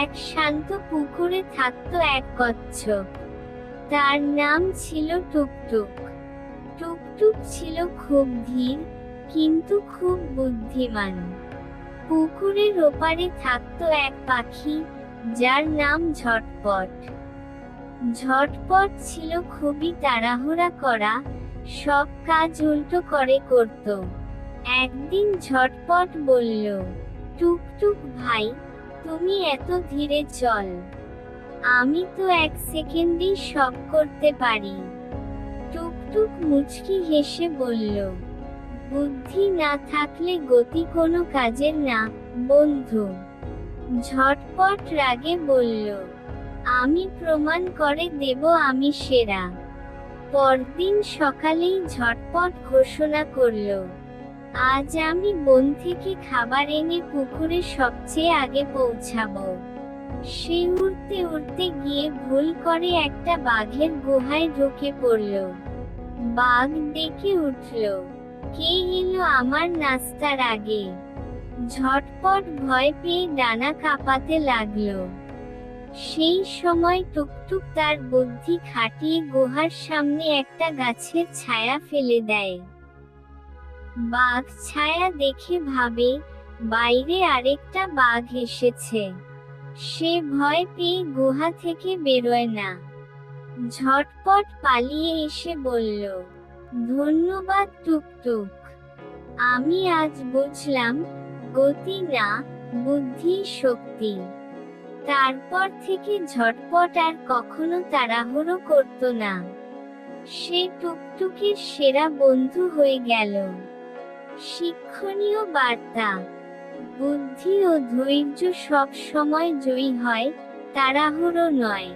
এক শান্ত পুকুরে থাকতো এক কচ্ছপ তার নাম ছিল টুকটুক। টুকটুক ছিল খুব ধীর, কিন্তু খুব বুদ্ধিমান। পুকুরের ওপারে থাকত এক পাখি, যার নাম ঝটপট। ঝটপট ছিল খুবই তাড়াহুড়া করা, সব কাজ উল্টো করে করত। একদিন ঝটপট বলল, টুকটুক ভাই তুমি এত ধীরে চল। আমি তো এক সেকেন্ডেই সব করতে পারি। টুকটুক মুচকি হেসে বলল, বুদ্ধি না থাকলে গতি কোনো কাজের না, বন্ধু। ঝটপট রাগে বলল, আমি প্রমাণ করে দেব আমি সেরা। পরদিন সকালেই ঝটপট ঘোষণা করল আজ আমি বন থেকে খাবার এনে পুকুরে সবচেয়ে আগে পৌঁছাবো। সে উড়তে উড়তে গিয়ে ভুল করে একটা বাঘের গুহায় ঢুকে পড়ল। বাঘ ডেকে উঠল, কে এলো আমার নাস্তার আগে? ঝটপট ভয় পেয়ে ডানা কাঁপাতে লাগল। সেই সময় টুকটুক তার বুদ্ধি খাটিয়ে গুহার সামনে একটা গাছের ছায়া ফেলে দেয়। বাঘ ছায়া দেখে ভাবে, বাইরে আরেকটা বাঘ এসেছে। সে ভয় পেয়ে গুহা থেকে বেরোয় না। ঝটপট পালিয়ে এসে বলল, ধন্যবাদ, টুকটুক। আমি আজ বুঝলাম গতি না, বুদ্ধি, শক্তি। তারপর থেকে ঝটপট আর কখনো তাড়াহুড়ো করত না। সে টুকটুকির সেরা বন্ধু হয়ে গেল। শিক্ষণীয় বার্তা। বুদ্ধি ও ধৈর্য সব সময় জয়ী হয় তাড়াহুড়ো নয়।